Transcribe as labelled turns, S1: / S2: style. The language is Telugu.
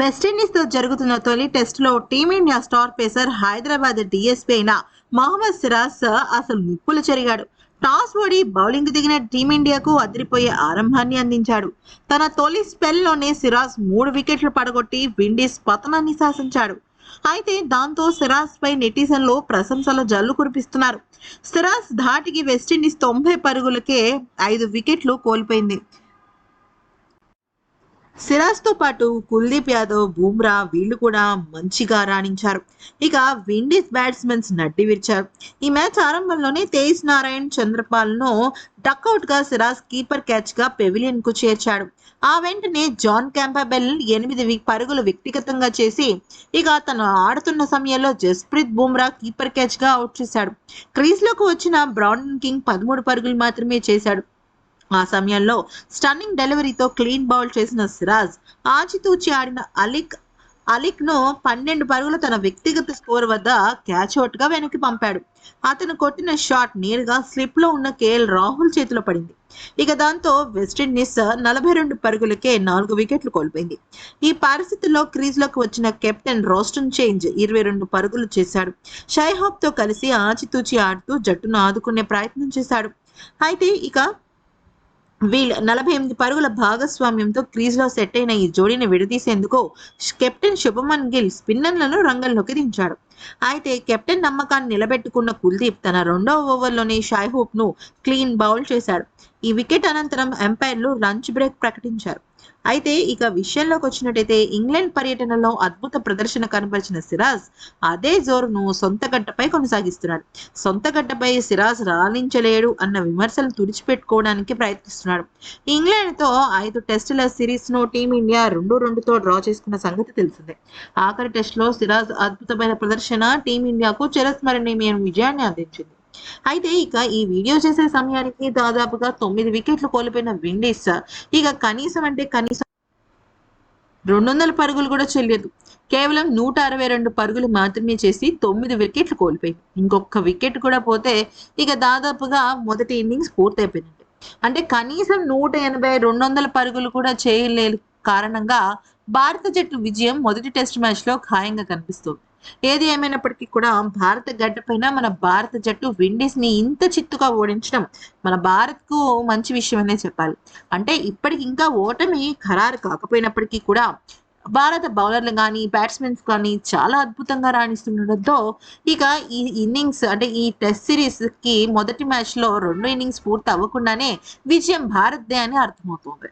S1: వెస్టిండీస్తో జరుగుతున్న తొలి టెస్టులో team India star pacer Hyderabad DSP అయిన మహమ్మద్ సిరాజ్ అసలు నిప్పులు చెరిగాడు. టాస్ ఓడి బౌలింగ్ దిగిన టీమిండియాకు అదిరిపోయే ఆరంభాన్ని అందించాడు. తన తొలి స్పెల్లోనే సిరాజ్ మూడు వికెట్లు పడగొట్టి విండీస్ పతనాన్ని శాసించాడు. అయితే దాంతో సిరాజ్ పై నెటిజన్లు ప్రశంసల జల్లు కురిపిస్తున్నారు. సిరాజ్ ధాటికి వెస్టిండీస్ తొంభై పరుగులకే ఐదు వికెట్లు కోల్పోయింది. సిరాజ్తో పాటు కుల్దీప్ యాదవ్ బూమ్రా వీళ్ళు కూడా మంచిగా రాణించారు. ఇక విండీస్ బ్యాట్స్మెన్స్ నడ్డి విరిచారు. ఈ మ్యాచ్ ఆరంభంలోనే తేజ్ నారాయణ్ చంద్రపాల్ను డక్అవుట్గా సిరాజ్ కీపర్ క్యాచ్గా పెవిలియన్కు చేర్చాడు. ఆ వెంటనే జాన్ క్యాంపాబెల్ ఎనిమిది పరుగులు వ్యక్తిగతంగా చేసి ఇక తను ఆడుతున్న సమయంలో జస్ప్రీత్ బూమ్రా కీపర్ క్యాచ్గా అవుట్ చేశాడు. క్రీజ్లోకి వచ్చిన బ్రౌన్ కింగ్ పదమూడు పరుగులు మాత్రమే చేశాడు. ఆ సమయంలో స్టన్నింగ్ డెలివరీతో క్లీన్ బౌల్ చేసిన సిరాజ్ ఆచితూచి ఆడిన అలిక్ అలిక్ను పన్నెండు పరుగులు తన వ్యక్తిగత స్కోర్ వద్ద క్యాచ్ అవుట్గా వెనక్కి పంపాడు. అతను కొట్టిన షాట్ నేరుగా స్లిప్లో ఉన్న కేఎల్ రాహుల్ చేతిలో పడింది. ఇక దాంతో వెస్టిండీస్ నలభై రెండు పరుగులకే నాలుగు వికెట్లు కోల్పోయింది. ఈ పరిస్థితుల్లో క్రీజ్లోకి వచ్చిన కెప్టెన్ రోస్టన్ చేంజ్ ఇరవై రెండు పరుగులు చేశాడు. షైహాబ్తో కలిసి ఆచితూచి ఆడుతూ జట్టును ఆదుకునే ప్రయత్నం చేశాడు. అయితే ఇక వీళ్ళ నలభై ఎనిమిది పరుగుల భాగస్వామ్యంతో క్రీజ్లో సెట్ అయిన ఈ జోడీని విడదీసేందుకు కెప్టెన్ శుభమన్ గిల్ స్పిన్నర్లను రంగంలోకి దించాడు. అయితే కెప్టెన్ నమ్మకాన్ని నిలబెట్టుకున్న కుల్దీప్ తన రెండవ ఓవర్లోనే షాయ్హూప్ను క్లీన్ బౌల్ చేశాడు. ఈ వికెట్ అనంతరం ఎంపైర్లు లంచ్ బ్రేక్ ప్రకటించారు. అయితే ఇక విషయంలోకి వచ్చినట్టయితే ఇంగ్లాండ్ పర్యటనలో అద్భుత ప్రదర్శన కనబరిచిన సిరాజ్ అదే జోరును సొంత గడ్డపై కొనసాగిస్తున్నాడు. సొంత గడ్డపై సిరాజ్ రాణించలేడు అన్న విమర్శలు తుడిచిపెట్టుకోవడానికి ప్రయత్నిస్తున్నాడు. ఇంగ్లాండ్తో ఐదు టెస్టుల సిరీస్ను టీమిండియా రెండు రెండుతో డ్రా చేసుకున్న సంగతి తెలిసిందే. ఆఖరి టెస్టులో సిరాజ్ అద్భుతమైన ప్రదర్శన టీమిండియాకు చిరస్మరణీయమైన విజయాన్ని అందించింది. అయితే ఇక ఈ వీడియో చేసే సమయానికి దాదాపుగా తొమ్మిది వికెట్లు కోల్పోయిన విండీస్ ఇక కనీసం అంటే కనీసం రెండు వందల పరుగులు కూడా చెల్లలేదు కేవలం నూట అరవై రెండు పరుగులు మాత్రమే చేసి తొమ్మిది వికెట్లు కోల్పోయింది. ఇంకొక వికెట్ కూడా పోతే ఇక దాదాపుగా మొదటి ఇన్నింగ్స్ పూర్తయిపోయినట్టు. అంటే కనీసం నూట ఎనభై రెండు వందల పరుగులు కూడా చేయలేని కారణంగా భారత జట్టు విజయం మొదటి టెస్ట్ మ్యాచ్లో ఖాయంగా కనిపిస్తుంది. ఏది ఏమైనప్పటికీ కూడా భారత గడ్డపైన మన భారత జట్టు విండీస్ని ఇంత చిత్తుగా ఓడించడం మన భారత్కు మంచి విషయమనే చెప్పాలి. అంటే ఇప్పటికి ఇంకా ఓటమి ఖరారు కాకపోయినప్పటికీ కూడా భారత బౌలర్లు కానీ బ్యాట్స్మెన్స్ కానీ చాలా అద్భుతంగా రాణిస్తుండడంతో ఇక ఈ ఇన్నింగ్స్ అంటే ఈ టెస్ట్ సిరీస్కి మొదటి మ్యాచ్లో రెండు ఇన్నింగ్స్ పూర్తి అవ్వకుండానే విజయం భారత్దే అని అర్థమవుతుంది.